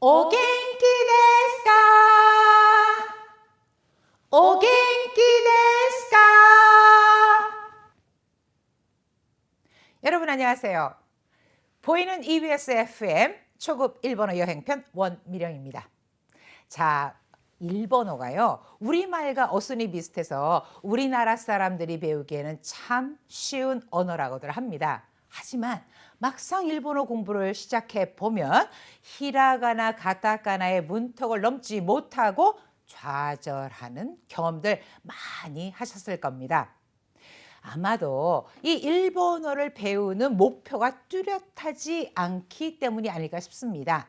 お元気ですかお元気ですか 여러분 안녕하세요. 보이는 EBS FM 초급 일본어 여행편 원미령입니다. 자, 일본어가요. 우리말과 어순이 비슷해서 우리나라 사람들이 배우기에는 참 쉬운 언어라고들 합니다. 하지만 막상 일본어 공부를 시작해 보면 히라가나 가타카나의 문턱을 넘지 못하고 좌절하는 경험들 많이 하셨을 겁니다. 아마도 이 일본어를 배우는 목표가 뚜렷하지 않기 때문이 아닐까 싶습니다.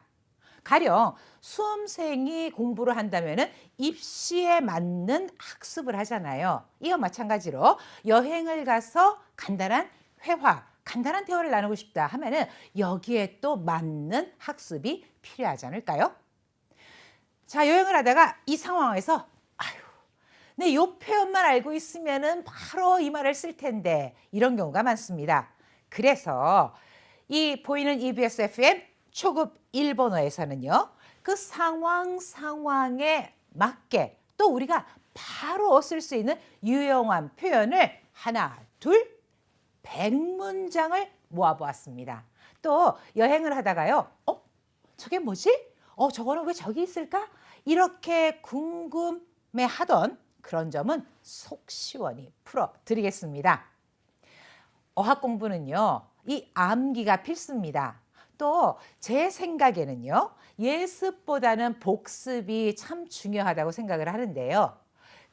가령 수험생이 공부를 한다면 입시에 맞는 학습을 하잖아요. 이와 마찬가지로 여행을 가서 간단한 회화, 간단한 대화를 나누고 싶다 하면은 여기에 또 맞는 학습이 필요하지 않을까요? 자, 여행을 하다가 이 상황에서 아유, 내 요 표현만 알고 있으면은 바로 이 말을 쓸 텐데 이런 경우가 많습니다. 그래서 이 보이는 EBS FM 초급 일본어에서는요. 그 상황 상황에 맞게 또 우리가 바로 쓸 수 있는 유용한 표현을 하나, 둘, 백 문장을 모아보았습니다. 또 여행을 하다가요. 어? 저게 뭐지? 어, 저거는 왜 저기 있을까? 이렇게 궁금해 하던 그런 점은 속 시원히 풀어 드리겠습니다. 어학 공부는요, 이 암기가 필수입니다. 또 제 생각에는요, 예습보다는 복습이 참 중요하다고 생각을 하는데요.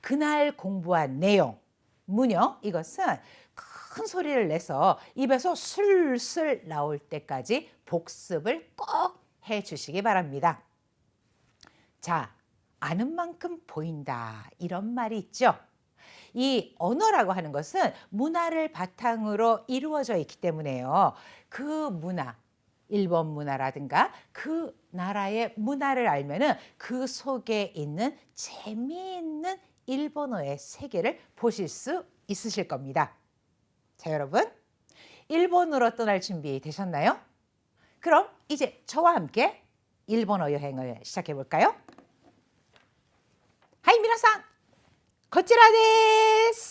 그날 공부한 내용, 문요, 이것은 큰 소리를 내서 입에서 술술 나올 때까지 복습을 꼭 해 주시기 바랍니다. 자, 아는 만큼 보인다. 이런 말이 있죠. 이 언어라고 하는 것은 문화를 바탕으로 이루어져 있기 때문에요. 그 문화, 일본 문화라든가 그 나라의 문화를 알면은 그 속에 있는 재미있는 일본어의 세계를 보실 수 있으실 겁니다. 자, 여러분. 일본으로 떠날 준비 되셨나요? 그럼 이제 저와 함께 일본어 여행을 시작해 볼까요? 하이 미나상, 거치라 데스.